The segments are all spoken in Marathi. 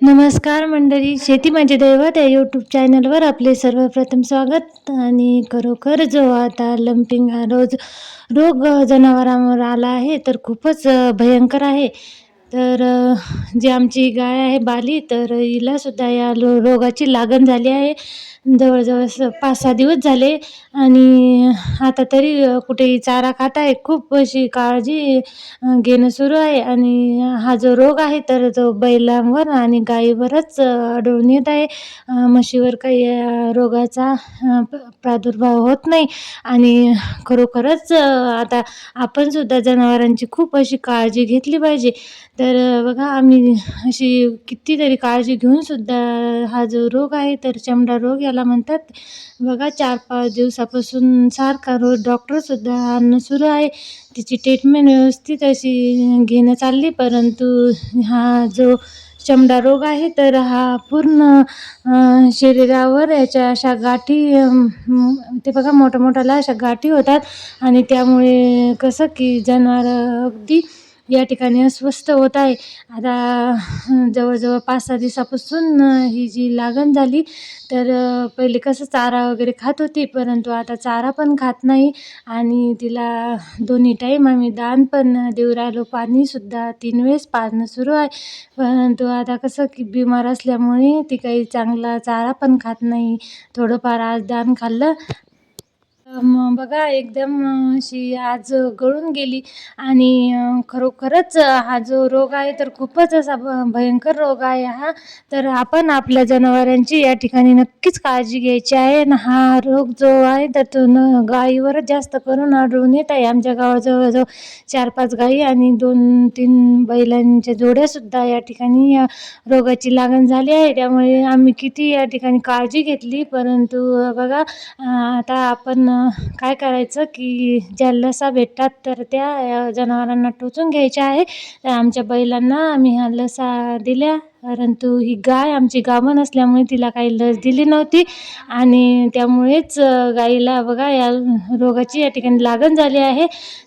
नमस्कार मंडळी शेती माझे दैवत या यूट्यूब चॅनलवर आपले सर्वप्रथम स्वागत. आणि खरोखर जो आता लंपिंग हा रोज रोग जनावरांवर आला आहे तर खूपच भयंकर आहे. तर जी आमची गाय आहे बाली तर हिलासुद्धा या रोगाची लागण झाली आहे. जवळजवळ स पाच सहा दिवस झाले आणि आता तरी कुठेही चारा खात आहे. खूप अशी काळजी घेणं सुरू आहे. आणि हा जो रोग आहे तर तो बैलांवर आणि गायीवरच आढळून येत आहे. म्हशीवर काही रोगाचा प्रादुर्भाव होत नाही. आणि खरोखरच आता आपण सुद्धा जनावरांची खूप अशी काळजी घेतली पाहिजे. तर बघा आम्ही अशी कितीतरी काळजी घेऊन सुद्धा हा जो रोग आहे तर चमडा रोग याला म्हणतात बघा चार पाच दिवसापासून सारखा रोज डॉक्टरसुद्धा आणणं सुरू आहे. तिची ट्रीटमेंट व्यवस्थित अशी घेणं चालली परंतु हा जो चमडा रोग आहे तर हा पूर्ण शरीरावर याच्या अशा गाठी ते बघा मोठ्या मोठ्याला अशा गाठी होतात. आणि त्यामुळे कसं की जनावरं अगदी या ठिकाणी अस्वस्थ होत आहे. आता जवळजवळ पाच सहा दिवसापासून ही जी लागण झाली तर पहिले कसं चारा वगैरे खात होती परंतु आता चारा पण खात नाही आणि तिला दोन्ही टाईम आम्ही दान पण देऊ राहिलो. पाणीसुद्धा तीन वेळेस पाजणं सुरू आहे. परंतु आता कसं की बिमार असल्यामुळे ती काही चांगला चारा पण खात नाही. थोडंफार आज दान खाल्लं. बघा एकदम अशी आज गळून गेली. आणि खरोखरच हा जो रोग आहे तर खूपच असा भ भयंकर रोग आहे हा. तर आपण आपल्या जनावरांची या ठिकाणी नक्कीच काळजी घ्यायची आहे. आणि हा रोग जो आहे तर तो न गायीवरच जास्त करून आढळून येत आहे. आमच्या गावाजवळजवळ चार पाच गायी आणि दोन तीन बैलांच्या जोड्यासुद्धा या ठिकाणी या रोगाची लागण झाली आहे. त्यामुळे आम्ही किती या ठिकाणी काळजी घेतली. परंतु बघा आता आपण काय करायचं की ज्या लसा भेटतात तर त्या जनावरांना टोचून घ्यायच्या आहे. तर आमच्या बैलांना आम्ही ह्या लसा दिल्या. परंतु ही गाय आमची गाभण असल्यामुळे तिला काही लस दिली नव्हती आणि त्यामुळेच गाईला बघा या रोगाची या ठिकाणी लागण झाली आहे.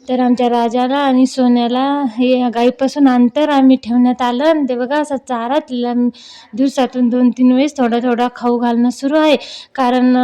तर आमच्या राजाला आणि सोन्याला हे गाईपासून अंतर आम्ही ठेवण्यात आलं आणि ते बघा असा चारा तिला दिवसातून दोन तीन वेळेस थोडा थोडा खाऊ घालणं सुरू आहे. कारण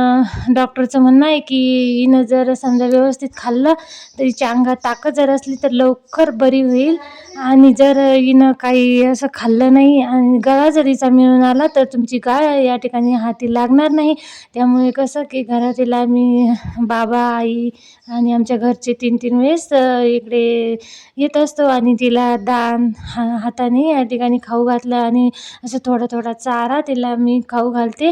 डॉक्टरचं म्हणणं आहे की हिनं जर समजा व्यवस्थित खाल्लं तर हिच्या अंगात ताकद जर असली तर लवकर बरी होईल आणि जर हिनं काही असं खाल्लं नाही आणि गळा जर हिचा मिळून आला तर तुमची गाय या ठिकाणी हाती लागणार नाही. त्यामुळे कसं की घरातील आम्ही बाबा आई आणि आमच्या घरचे तीन तीन वेळेस इकडे येत असतो आणि तिला दान हा हाताने या ठिकाणी खाऊ घातलं आणि असं थोडा थोडा चारा तिला मी खाऊ घालते.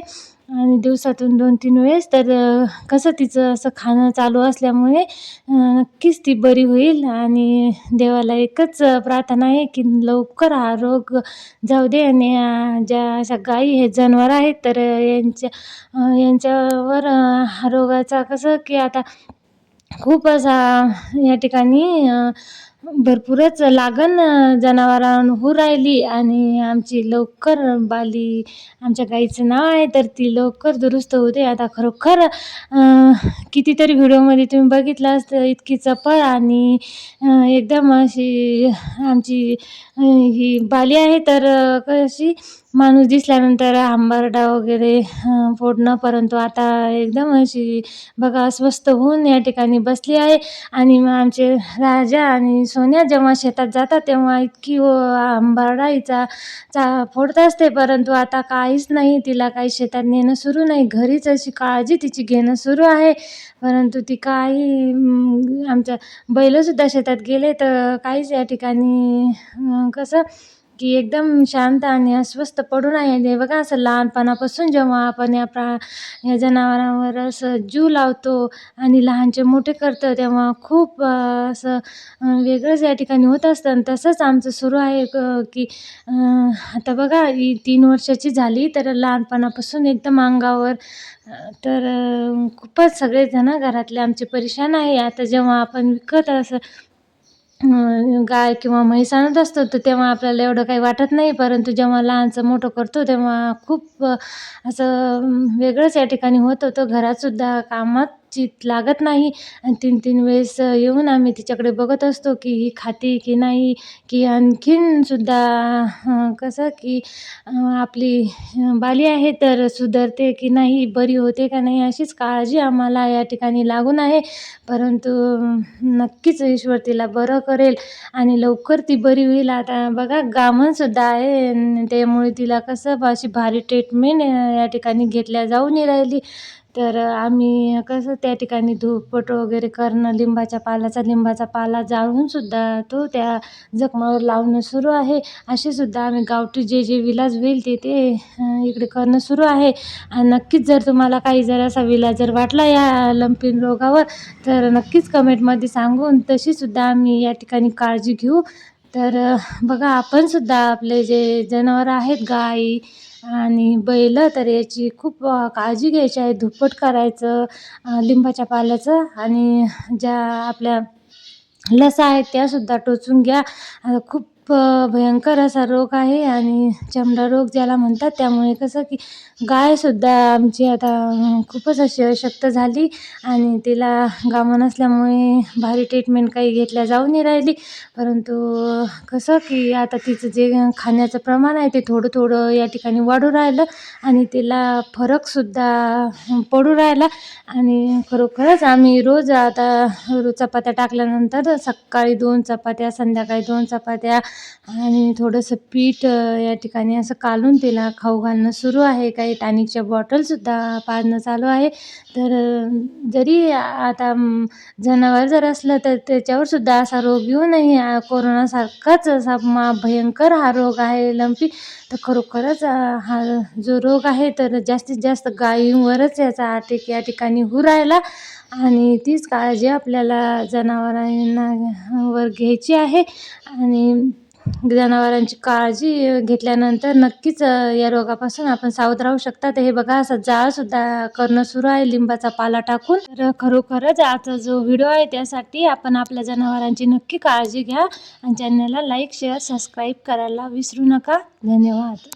आणि दिवसातून दोन तीन वेळेस. तर कसं तिचं असं खाणं चालू असल्यामुळे नक्कीच ती बरी होईल. आणि देवाला एकच प्रार्थना आहे की लवकर हा रोग जाऊ दे. आणि ज्या अशा गायी हे जनावर आहेत तर यांच्या यांच्यावर हा रोगाचा कसं की आता खूप असा या ठिकाणी भरपूरच लागण अ, होऊ राहिली आणि आमची लवकर बाली आमच्या गाईचं नाव आहे तर ती लवकर दुरुस्त होते. आता खरोखर कितीतरी व्हिडिओमध्ये तुम्ही बघितलं असतं इतकी चपळ आणि एकदम अशी आमची ही बाली आहे तर कशी माणूस दिसल्यानंतर हंबरडा वगैरे फोडणं परंतु आता एकदम अशी बघा अस्वस्थ होऊन या ठिकाणी बसली आहे. आणि मग आमचे राजा आणि सोन्या जेव्हा शेतात जातात तेव्हा इतकी व चा फोडत असते. परंतु आता काहीच नाही तिला काही शेतात नेणं सुरू नाही. घरीच अशी काळजी तिची घेणं सुरू आहे. परंतु ती काही आमच्या बैलसुद्धा शेतात गेले तर काहीच या ठिकाणी कसं की एकदम शांत आणि अस्वस्थ पडून आहे. ते बघा असं लहानपणापासून जेव्हा आपण या प्रा या जनावरांवर असं जीव लावतो आणि लहानचे मोठे करतो तेव्हा खूप असं वेगळंच या ठिकाणी होत असतं. आणि तसंच आमचं सुरू आहे क की आता बघा ही तीन वर्षाची झाली तर लहानपणापासून एकदम अंगावर तर खूपच सगळेजण घरातले आमचे परेशान आहे. आता जेव्हा आपण विकत असं गाय किंवा म्हैस आणत असतो तर तेव्हा आपल्याला एवढं काही वाटत नाही. परंतु जेव्हा लहानचं मोठं करतो तेव्हा खूप असं वेगळंच या ठिकाणी होत होतं. घरातसुद्धा कामात चित लागत नाही. आणि तीन तीन वेळेस येऊन आम्ही तिच्याकडे बघत असतो की ही खाते की नाही. की आणखीन सुद्धा कसं की आपली बाली आहे तर सुधारते की नाही बरी होते का नाही अशीच काळजी आम्हाला या ठिकाणी लागून आहे. परंतु नक्कीच ईश्वर तिला बरं करेल आणि लवकर ती बरी होईल. आता बघा गामणसुद्धा आहे. त्यामुळे तिला कसं अशी भारी ट्रीटमेंट या ठिकाणी घेतल्या जाऊ नाही राहिली. तर आम्ही कसं त्या ठिकाणी धूपपट वगैरे करणं लिंबाच्या पाल्याचा लिंबाचा पाला जाळूनसुद्धा तो त्या जखमावर लावणं सुरू आहे. असे सुद्धा आम्ही गावठी जे जे विलाज होईल ते ते इकडे करणं सुरू आहे. आणि नक्कीच जर तुम्हाला काही जर असा विलाज जर वाटला या लंपिन रोगावर तर नक्कीच कमेंटमध्ये सांगून तशीसुद्धा आम्ही या ठिकाणी काळजी घेऊ. तर बघा आपण सुद्धा आपले जे जनावरं आहेत गाई आणि बैल तर याची खूप काळजी घ्यायची आहे. धुपट करायचं लिंबाच्या पाल्याचं आणि ज्या आपल्या लसा आहेत त्यासुद्धा टोचून घ्या. खूप खूप भयंकर असा रोग आहे आणि चमडा रोग ज्याला म्हणतात त्यामुळे कसं की गायसुद्धा आमची आता खूपच अशी अशक्त झाली आणि तिला गामण असल्यामुळे भारी ट्रीटमेंट काही घेतल्या जाऊ नाही राहिली. परंतु कसं की आता तिचं जे खाण्याचं प्रमाण आहे ते थोडं थोडं या ठिकाणी वाढू राहिलं आणि तिला फरकसुद्धा पडू राहिला. आणि खरोखरच आम्ही रोज आता रोज चपात्या टाकल्यानंतर सकाळी दोन चपात्या संध्याकाळी दोन चपात्या आणि थोडंसं पीठ या ठिकाणी असं कालून तिला खाऊ घालणं सुरू आहे. काही टॅनिकच्या बॉटलसुद्धा पाजणं चालू आहे. तर जरी आता जनावर जर असलं तर त्याच्यावरसुद्धा असा रोग येऊ नये. कोरोनासारखाच असा मा भयंकर हा रोग आहे लंपी. तर खरोखरच हा जो रोग आहे तर जास्तीत जास्त गायींवरच याचा अटॅक या ठिकाणी होऊ राहिला. आणि तीच काळजी आपल्याला जनावरांना वर घ्यायची आहे. आणि जनावरांची काळजी घेतल्यानंतर नक्कीच या रोगापासून आपण सावध राहू शकतात हे बघा असं जाळसुद्धा करणं सुरू आहे लिंबाचा पाला टाकून. तर खरोखरच आजचा जो व्हिडिओ आहे त्यासाठी आपण आपल्या जनावरांची नक्की काळजी घ्या आणि चॅनलला लाईक शेअर सबस्क्राईब करायला विसरू नका. धन्यवाद.